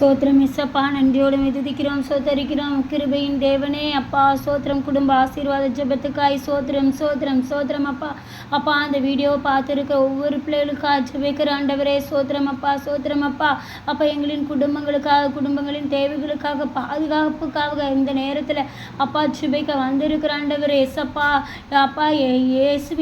சோத்திரம் இசப்பா நன்றியோடு மிதுதிக்கிறோம் சோத்தரிக்கிறோம். கிருபையின் தேவனே அப்பா சோத்திரம் குடும்ப ஆசீர்வாத ஜெபத்துக்காய். சோத்திரம் சோத்திரம் சோத்திரம் அப்பா. அப்பா அந்த வீடியோவை பார்த்துருக்க ஒவ்வொரு பிள்ளைகளுக்காக ஜபிக்கிற ஆண்டவரே சோத்திரம் அப்பா சோத்திரம் அப்பா. அப்பா எங்களின் குடும்பங்களுக்காக குடும்பங்களின் தேவைகளுக்காக பாதுகாப்புக்காக இந்த நேரத்தில் அப்பா ஜெபிக்க வந்திருக்கிற ஆண்டவரே எஸ்அப்பா அப்பா ஏ-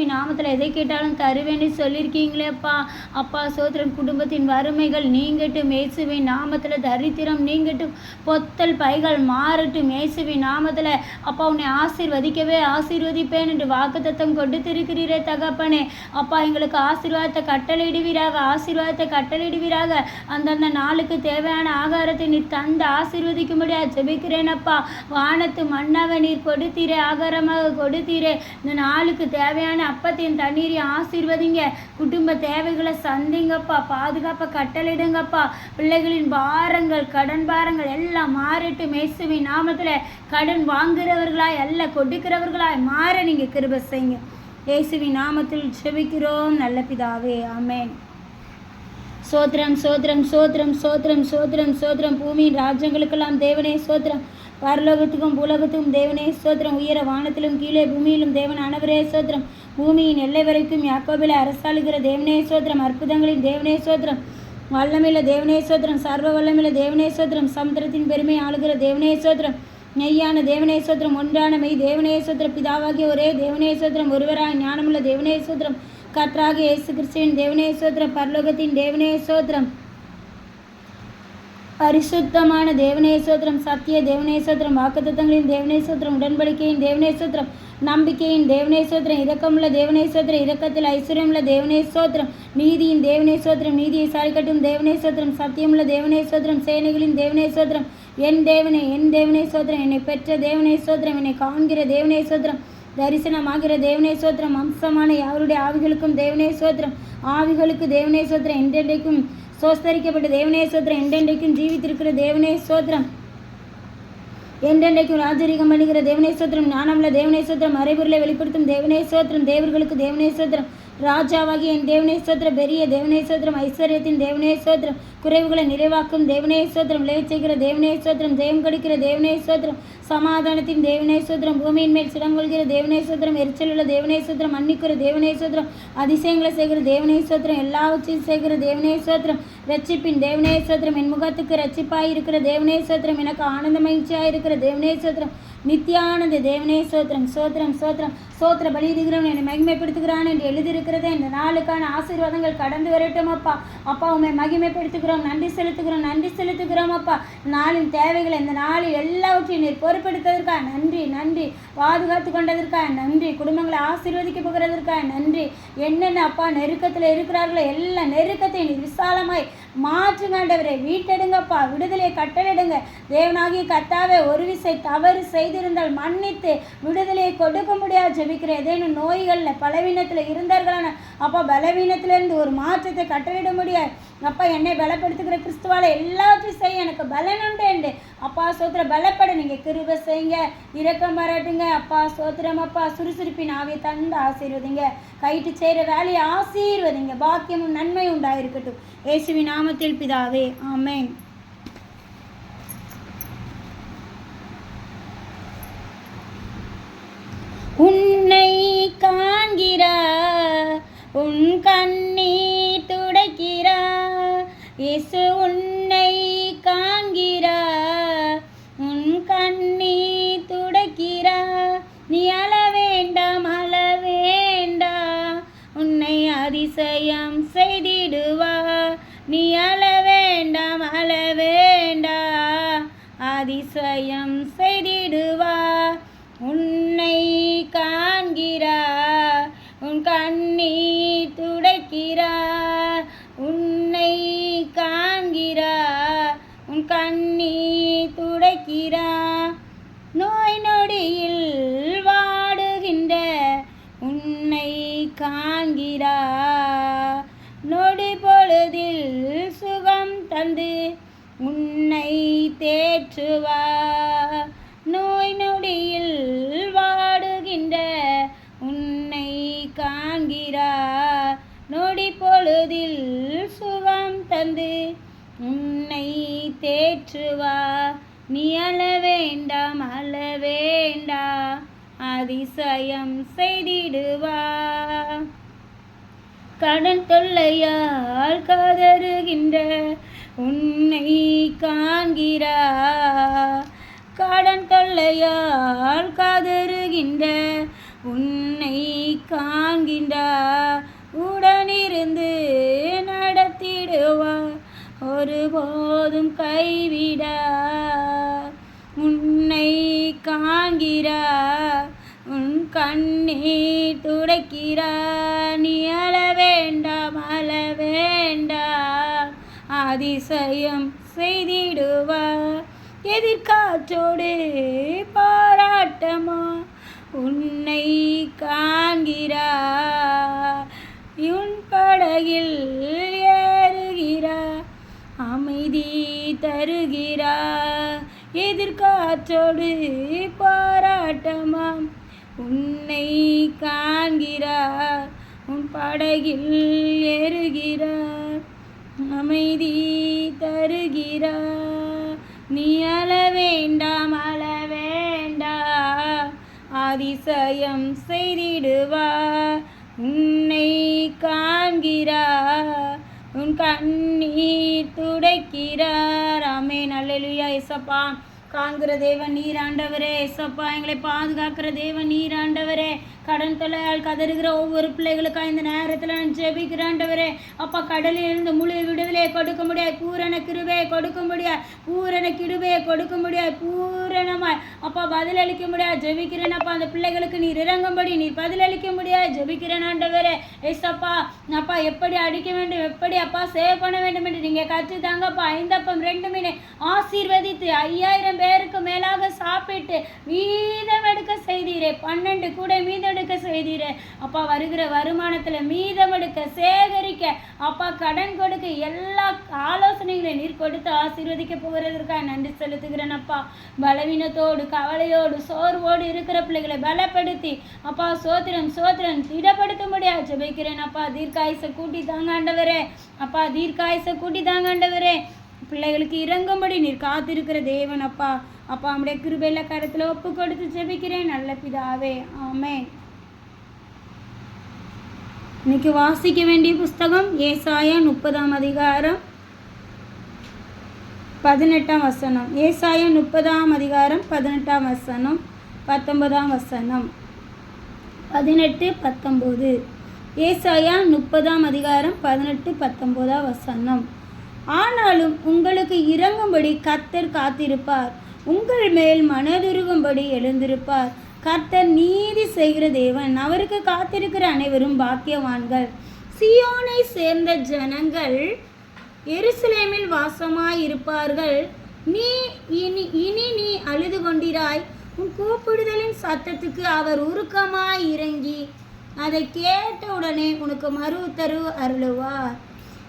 நாமத்தில் எதை கேட்டாலும் தருவேன்னு சொல்லியிருக்கீங்களேப்பா அப்பா சோத்திரம் குடும்பத்தின் வறுமைகள் நீங்கட்டும். இயேசுவின் நாமத்தில் தரித்திரம் நீங்கட்டும். பொத்தல் பைகள் மாறட்டும். இயேசுவி நாமத்தில் அப்பா உன்னை ஆசீர்வதிக்கவே ஆசீர்வதிப்பேன் என்று வாக்குத்தத்தம் கொடுத்திருக்கிறீரே தகப்பனே. அப்பா எங்களுக்கு ஆசீர்வாதத்தை கட்டளையிடுவீராக ஆசீர்வாதத்தை கட்டளையிடுவீராக. அந்தந்த நாளுக்கு தேவையான ஆகாரத்தை நீர் தந்து ஆசீர்வதிக்கும்படியா ஜெபிக்கிறேன் அப்பா. வானத்து மன்னாவை நீர் கொடுத்தீரே ஆகாரமாக கொடுத்தீரே. இந்த நாளுக்கு தேவையான அப்பத்தையும் தண்ணீரையும் ஆசீர்வதிங்க. குடும்ப தேவைகளை சந்திங்கப்பா. பாதுகாப்பை கட்டளையிடுங்கப்பா. பிள்ளைகளின் பார பாரங்கள் கடன் பாரங்கள் எல்லாம் மாறட்டும். மேசுவின் நாமத்தில் கடன் வாங்குறவர்களாய் அல்ல கொடுக்கிறவர்களாய் மாற நீங்கள் கிருப செய்யுங்க. இயேசுவின் நாமத்தில் செபிக்கிறோம் நல்ல பிதாவே ஆமென். சோத்திரம் சோத்திரம் சோத்திரம் சோத்திரம் சோத்திரம் சோத்திரம். பூமியின் ராஜ்யங்களுக்கெல்லாம் தேவனே சோத்திரம். பரலோகத்துக்கும் பூலோகத்துக்கும் தேவனே சோத்திரம். உயர வானத்திலும் கீழே பூமியிலும் தேவன் ஆனவரே சோத்திரம். பூமியின் எல்லை வரைக்கும் யாக்கோபில அரசாளுகிற தேவனே சோத்திரம். அற்புதங்களின் தேவனே சோத்திரம். வல்லமில்ல தேவனேஸ்வத்திரம் சர்வ வல்லமில்ல தேவனேஸ்வத்திரம் சமுத்திரத்தின் பெருமை ஆளுகிற தேவனேஸ்வத்திரம் சோத்திரம் நெய்யான தேவனே ஒன்றான மெய் தேவனே பிதாவாகிய ஒரே தேவனேஸ்வத்திரம் சோத்திரம் ஒருவராய் ஞானமுள்ள தேவனே சோத்திரம் கர்த்தராகிய இயேசு கிறிஸ்துவின் தேவனே பரலோகத்தின் தேவனே பரிசுத்தமான தேவனே சோத்திரம் சத்திய தேவனே சோத்திரம் வாக்குத்தத்தங்களின் தேவனே சோத்திரம் உடன்படிக்கையின் தேவனே சோத்திரம் நம்பிக்கையின் தேவனே சோத்திரம் இரக்கமுள்ள தேவனே சோத்திரம் இரக்கத்தில் ஐஸ்வர்யமுள்ள தேவனே சோத்திரம் நீதியின் தேவனே சோத்திரம் நீதியை சாய்க்கட்டும் தேவனே சோத்திரம் சத்தியமுள்ள தேவனே சோத்திரம் சேனைகளின் தேவனே சோத்திரம் என் தேவனே என் தேவனே சோத்திரம் என்னை பெற்ற தேவனே சோத்திரம் என்னை காண்கிற தேவனே சோத்திரம் தரிசனமாகிற தேவனே சோத்திரம் அம்சமான யாருடைய ஆவிகளுக்கும் தேவனே சோத்திரம் ஆவிகளுக்கு தேவனே சோத்திரம் என்றென்றைக்கும் சோஸ்தரிக்கப்பட்ட தேவனே சோத்திரம். என்றென்றைக்கும் ஜீவித்திருக்கிற தேவனே சோத்திரம். என்றென்றைக்கும் ராஜரீகம் பண்ணுகிற தேவனே சோத்திரம். ஞானம்ல தேவனே சோத்திரம். மறைபொருளை வெளிப்படுத்தும் தேவனே சோத்திரம். தேவர்களுக்கு தேவனே சோத்திரம். ராஜாவாகிய என் தேவனே சோத்திரம் பெரிய தேவனே சோத்திரம் ஐஸ்வர்யத்தின் தேவனே சோத்திரம் குறைவுகளை நிறைவாக்கும் தேவனே சோத்திரம் விளையச் செய்கிற தேவனே சோத்திரம் ஜெயம் கொடுக்கிற தேவனே சோத்திரம் சமாதானத்தின் தேவனே சோத்திரம் பூமியின் மேல் சிடங்கொள்கிற தேவனே சோத்திரம் எரிச்சலுள்ள தேவனே சோத்திரம் மன்னிக்கிற தேவனே சோத்திரம் அதிசயங்களை செய்கிற தேவனே சோத்திரம் எல்லாவற்றையும் செய்கிற தேவனே சோத்திரம் ரட்சிப்பின் தேவனே சோத்திரம் என் முகத்துக்கு ரட்சிப்பாய் இருக்கிற தேவனே சோத்திரம் எனக்கு ஆனந்த மகிழ்ச்சியாக இருக்கிற தேவனே சோத்திரம் நித்யானந்த தேவனே சோத்திரம் சோத்திரம் சோத்திரம் சோத்திர பலியிடுகிறவன் என்னை மகிமைப்படுத்துகிறான் என்று எழுதியிருக்கிறதே. இந்த நாளுக்கான ஆசீர்வாதங்கள் கடந்து வரட்டும் அப்பா. அப்பா உண்மை மகிமைப்படுத்துகிறோம் நன்றி செலுத்துகிறோம் நன்றி செலுத்துகிறோம் அப்பா. நாளின் தேவைகளை இந்த நாளில் எல்லாவற்றையும் நீர் பொறுப்பெடுத்ததற்காக நன்றி நன்றி. பாதுகாத்து கொண்டதற்காக நன்றி. குடும்பங்களை ஆசீர்வதிக்க போகிறதற்காக நன்றி. என்னென்ன அப்பா நெருக்கத்தில் இருக்கிறார்களோ எல்லா நெருக்கத்தையும் நீர் விசாலமாய் மாற்றுங்க வீட்டெடுங்கப்பா விடுதலையை கட்டளிடுங்க தேவனாகிய கத்தாவே ஒரு விசை தவறு செய்திருந்தால் மன்னித்து விடுதலையை கொடுக்க முடியாது ஜெபிக்கிறேன். ஏதேனும் நோய்களில் பலவீனத்தில் இருந்தார்களான? அப்பா பலவீனத்திலிருந்து ஒரு மாற்றத்தை கட்டளிட முடியாது அப்பா என்னை பலப்படுத்துகிற கிறிஸ்துவால எல்லாத்தையும் செய்ய எனக்கு பலனுண்டு உண்டு என்று. அப்பா சோத்திர பலப்பட. நீங்கள் கிருப செய்யுங்க இறக்கம் வரட்டுங்க அப்பா சோத்திரம் அப்பா சுறுசுறுப்பின் ஆவியை தந்து ஆசீர்வதிங்க. கைட்டு செய்கிற வேலையை ஆசீர்வதிங்க. பாக்கியமும் நன்மை உண்டாயிருக்கட்டும். நாம நாமத்தில் பிதாவே ஆமேன். உன்னை காண்கிறார் உன் கண்ணீர் துடைக்கிறார் இயேசு உன்னை காண்கிறார் உன் கண்ணீர் துடைக்கிறார் நீ அழ வேண்டாம் அழ வேண்டாம் உன்னை அதிசயம் செய் அதிசயம் செய்திடுவா. உன்னை காண்கிறா. உன் கண்ணீர் துடைக்கிறா. உன்னை காண்கிறா. உன் கண்ணீர் துடைக்கிறா. நோய் நொடியில் வாடுகின்ற உன்னை காண்கிறா. நொடி பொழுதில் சுகம் தந்து உன்னை தேற்றுவா. நோய் நொடியில் வாடுகின்ற உன்னை காண்கிறா. நொடி பொழுதில் சுகம் தந்து உன்னை தேற்றுவார் நீ அழ வேண்டாம் அழ வேண்டா. அதிசயம் செய்திடுவா. கடன் தொல்லையால் கதறுகின்ற உன்னை காண்கிறா. கடன் தொல்லையால் கதறுகின்ற உன்னை காண்கின்றா. உடனிருந்து நடத்திடுவா. ஒருபோதும் கைவிடா. உன்னை காண்கிறா. உன் கண்ணீர் துடைக்கிறா. அதிசயம் செய்திடுவா எதிர்காற்றோடு பாராட்டமா? உன்னை காண்கிறா உன் படகில் ஏறுகிறா அமைதி தருகிறா எதிர்காற்றோடு பாராட்டமாம் உன்னை காண்கிறார். உன் படகில் ஏறுகிறார். அமைதி தருகிறார் நீ அழ வேண்டாம் அழ வேண்டா. அதிசயம் செய்திடுவார் உன்னை காண்கிறார் உன் கண்ணீர் துடைக்கிறார் அமே நல்லலுயா இசப்பா காண்கிற தேவன் நீராண்டவரே இசப்பா எங்களை பாதுகாக்கிற தேவன் நீர் ஆண்டவரே. கடன் தொலையால் கதறுகிற ஒவ்வொரு பிள்ளைகளுக்காக இந்த நேரத்தில் நான் ஜெபிக்கிறாண்டவரே அப்பா கடலில் இருந்து முழு விடுதலையை கொடுக்க முடியாது. பூரண கிருபையை கொடுக்க முடியாது. பூரண கிருபையை கொடுக்க முடியாது. பூரணமாய். அப்பா பதிலளிக்க முடியாது. ஜெபிக்கிறேன் அப்பா. அந்த பிள்ளைகளுக்கு நீர் இறங்கும்படி நீர் பதிலளிக்க முடியாது. ஜெபிக்கிறேன் ஆண்டவரே. அப்பா அப்பா எப்படி அடிக்க வேண்டும்? எப்படி அப்பா சேவ் பண்ண வேண்டும் என்று நீங்கள் கற்று தாங்கப்பா ஐந்தப்பம் ரெண்டு மீனை. ஆசீர்வதித்து ஐயாயிரம் பேருக்கு மேலாக சாப்பிட்டு மீதம் எடுக்க செய்தீரே பன்னெண்டு கூட மீதம் எடுக்க செய்தீரே. அப்பா வருகிற வருமானத்தில் மீதம் எடுக்க சேகரிக்க அப்பா கடன் கொடுக்க எல்லா ஆலோசனைகளையும் நீர் கொடுத்து ஆசீர்வதிக்க போகிறதற்காக நன்றி செலுத்துகிறேன் அப்பா. பலவீனத்தோடு கவலையோடு சோர்வோடு இருக்கிற பிள்ளைகளை பலப்படுத்தி அப்பா சோத்திரம் சோத்திரம் திடப்படுத்த முடியாது ஜெபிக்கிறேன் அப்பா. தீர்க்காயசை கூட்டி தாங்க ஆண்டவரே. அப்பா தீர்க்காயசை கூட்டி தாங்க ஆண்டவரே. பிள்ளைகளுக்கு இறங்கும்படி நீர் காத்திருக்கிற தேவன் அப்பா. அப்பா நம்முடைய கிருபையில கருத்தில் ஒப்பு கொடுத்து ஜெபிக்கிறேன். நல்ல பிதாவே ஆமே இன்னைக்கு வாசிக்க வேண்டிய புஸ்தகம் ஏசாயா முப்பதாம் அதிகாரம் பதினெட்டாம் வசனம். ஏசாயா முப்பதாம் அதிகாரம் பதினெட்டாம் வசனம் பத்தொன்பதாம் வசனம். பதினெட்டு பத்தொம்போது. ஏசாயா முப்பதாம் அதிகாரம் பதினெட்டு பத்தொம்போதாம் வசனம். ஆனாலும் உங்களுக்கு இறங்கும்படி கர்த்தர் காத்திருப்பார். உங்கள் மேல் மனதுருகும்படி எழுந்திருப்பார். கர்த்தர் நீதி செய்கிற தேவன். அவருக்கு காத்திருக்கிற அனைவரும் பாக்கியவான்கள். சியோனை சேர்ந்த ஜனங்கள் எருசலேமில் வாசமாயிருப்பார்கள். நீ இனி இனி நீ அழுது கொண்டிராய். உன் கூப்பிடுதலின் சத்தத்துக்கு அவர் உருக்கமாய் இறங்கி அதை கேட்ட உடனே உனக்கு மறு உத்தரவு அருளுவார்.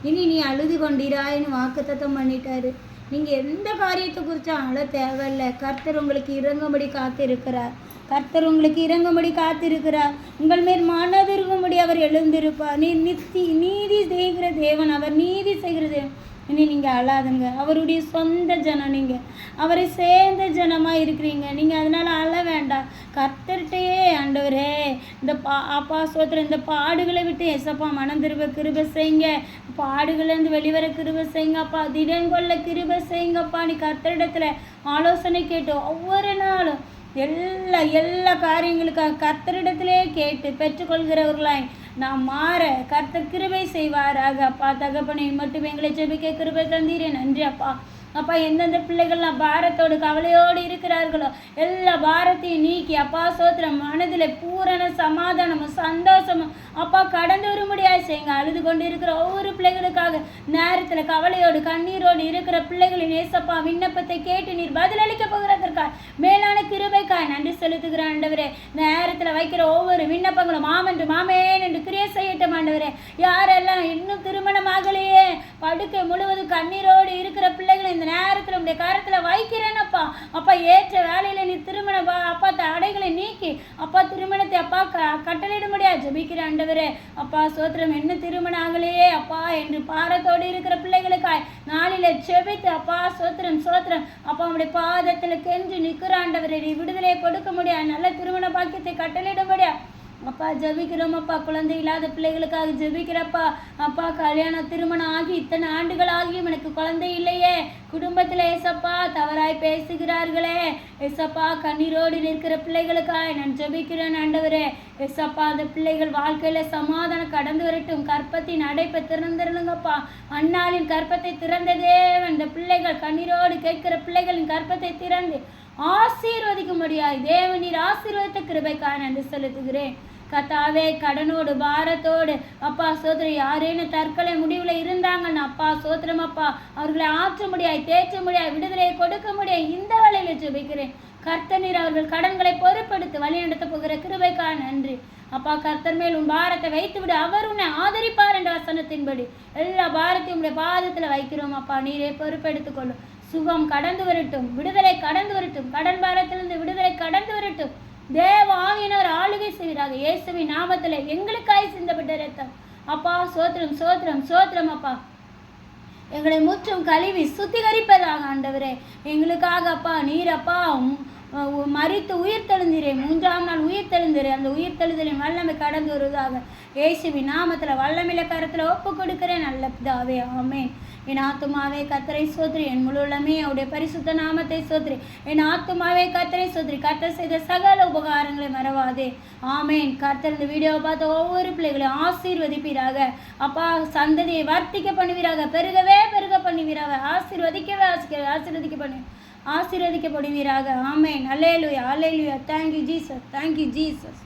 இனி நீ அழுது கொண்டிராயின்னு வாக்குத்தத்தம் பண்ணிட்டாரு. நீங்கள் எந்த காரியத்தை குறித்தும் அழ தேவையில்ல. கர்த்தர் உங்களுக்கு இறங்கும்படி காத்திருக்கிறார். கர்த்தர் உங்களுக்கு இறங்கும்படி காத்திருக்கிறார். உங்கள் மேல் மனதிருக்கும்படி அவர் எழுந்திருப்பார். நீ நித்தி நீதி செய்கிற தேவன் அவர் நீதி செய்கிற தேவன். இனி நீங்கள் அழாதுங்க. அவருடைய சொந்த ஜனம் நீங்கள் அவரை சேர்ந்த ஜனமாக இருக்கிறீங்க. நீங்கள் அதனால் அழ வேண்டாம். கர்த்தர்கிட்டயே ஆண்டவரே இந்த பா அப்பா சோத்திர இந்த பாடுகளை விட்டு எசப்பா மனம் திரும்ப கிருப செய்யுங்க. பாடுகள்லேருந்து வெளிவர கிருப செய்யுங்கப்பா திடங்கொள்ள கிருப செய்யுங்கப்பா நீ கத்தரிடத்தில் ஆலோசனை கேட்டு ஒவ்வொரு நாளும் எல்லா எல்லா காரியங்களுக்காக கர்த்தரிடத்திலே கேட்டு பெற்றுக்கொள்கிறவர்களாய் நாம் மாற கர்த்த கிருபை செய்வாராக அப்பா. தகப்பனை மட்டும் எங்களை ஜெபிக்க கிருபை தந்தீரே. நன்றி அப்பா. அப்பா எந்தெந்த பிள்ளைகள்லாம் பாரத்தோடு கவலையோடு இருக்கிறார்களோ எல்லா பாரத்தையும் நீக்கி அப்பா சோத்திரம் மனதில் பூரண சமாதானமும் சந்தோஷமும் அப்பா கடந்து வரும்படியாக செய்யுங்க. அழுது கொண்டு இருக்கிற ஒவ்வொரு பிள்ளைகளுக்காக நேரத்தில் கவலையோடு கண்ணீரோடு இருக்கிற பிள்ளைகளின் ஏசப்பா விண்ணப்பத்தை கேட்டு நீர் பதிலளிக்க போகிறதற்காக மேலான கிருபைக்காய் நன்றி செலுத்துகிற ஆண்டவரே. நேரத்தில் வைக்கிற ஒவ்வொரு விண்ணப்பங்களும் மாமன்று மாமேன் என்று கிரியை செய்யட்டும் ஆண்டவரே. யாரெல்லாம் இன்னும் திருமணம் ஆகலையே படுக்கை முழுவதும் கண்ணீரோடு இருக்கிற பிள்ளைகளை இந்த நேரத்தில் உடைய கரத்தில் வைக்கிறேனப்பா. அப்பா ஏற்ற வேலையில் நீ திருமணம் பா- அப்பா த தடைகளை நீக்கி. அப்பா திருமணத்தை அப்பா க கட்டளையிட முடியாது ஜபிக்கிற ஆண்டவரே. அப்பா சோத்திரம் என்ன திருமணம் ஆகலையே அப்பா என்று பாரத்தோடு இருக்கிற பிள்ளைகளுக்காய் நாளில் செபித்து அப்பா சோத்திரம் சோத்திரம். அப்பா அவனுடைய பாதத்தில் கெஞ்சு நிற்கிற ஆண்டவரே நீ விடுதலையை கொடுக்க முடியாது நல்ல திருமண பாக்கியத்தை கட்டளையிடும்படியா அப்பா ஜபிக்கிறோம் அப்பா. குழந்தை இல்லாத பிள்ளைகளுக்காக ஜெபிக்கிறப்பா. அப்பா கல்யாணம் திருமணம் ஆகி இத்தனை ஆண்டுகள் ஆகியும் எனக்கு குழந்தை இல்லையே. குடும்பத்தில் ஏசப்பா தவறாய் பேசுகிறார்களே. எசப்பா கண்ணீரோடு நிற்கிற பிள்ளைகளுக்காக நான் ஜெபிக்கிறேன் ஆண்டவரே. எசப்பா அந்த பிள்ளைகள் வாழ்க்கையில சமாதானம் கடந்து வரட்டும். கற்பத்தின் அடைப்பை திறந்திருந்தங்கப்பா அண்ணாளின் கற்பத்தை திறந்ததே அந்த பிள்ளைகள் கண்ணீரோடு கேட்கிற பிள்ளைகளின் கற்பத்தை திறந்து ஆசீர்வதிக்கும்படியாய் தேவநீர் ஆசீர்வதித்த கிருபைக்காக நன்றி செலுத்துகிறேன். கத்தாவே கடனோடு பாரத்தோடு. அப்பா சோதரம் யாரேனும் தற்கொலை முடிவில் இருந்தாங்கன்னு அப்பா சோதரம் அப்பா அவர்களை ஆற்ற முடியாய் தேற்ற முடியாய் விடுதலையை கொடுக்க முடியாது இந்த வேலையில ஜெபிக்கிறேன். கர்த்தநீர் அவர்கள் கடன்களை பொறுப்படுத்தி வழிநடத்த போகிற கிருபைக்காக நன்றி. அப்பா கர்த்தர் மேல் உன் பாரத்தை வைத்து விடு அவர் உன்னை ஆதரிப்பார் என்ற வசனத்தின்படி. எல்லா பாரத்தையும் உடைய பாதத்தில் வைக்கிறோம். அப்பா நீரே பொறுப்பெடுத்துக்கொள்ளும். சுகம் கடந்து வரட்டும் விடுதலை கடந்து வரட்டும் கடன் பாரத்திலிருந்து விடுதலை கடந்து வரட்டும். தேவ ஆவியினர் ஆளுகை செய்கிறாங்க இயேசுவின் நாமத்தில் எங்களுக்காய் சிந்தப்பட்ட ரத்தம் அப்பா சோத்திரம் சோத்திரம் சோத்திரம் அப்பா. எங்களை முற்றும் கழுவி சுத்திகரிப்பதாக ஆண்டவரே. எங்களுக்காக அப்பா நீர் அப்பா மறித்து உ- உயிர் மூன்றாம் நாள் உயிர் அந்த உயிர் தெழுதலின் வல்லமை கடந்து வருவதாக இயேசுவி நாமத்தில் வல்லமில கரத்தில் ஒப்பு கொடுக்கிறேன். நல்ல பிதாவே ஆமேன். என் ஆத்துமாவே கத்தரை சோத்ரி. என் முழு அவருடைய பரிசுத்த நாமத்தை சோத்ரி. என் ஆத்துமாவே கத்தரை சோத்ரி. கத்தர் செய்த சகல உபகாரங்களை மறவாதே. ஆமேன். கத்தர் இந்த வீடியோவை பார்த்த ஒவ்வொரு பிள்ளைகளையும் ஆசீர்வதிப்பீராக. அப்பா சந்ததியை வர்த்திக்க பண்ணுவீராக. பெருகவே பெருக பண்ணுவீராக. ஆசீர்வதிக்கவே ஆசிக்க ஆசீர்வதிக்க பண்ணு. ஆசீர்வதிக்கப்படுவீராக. ஆமேன். அலேலுயா alleluia thank you Jesus thank you Jesus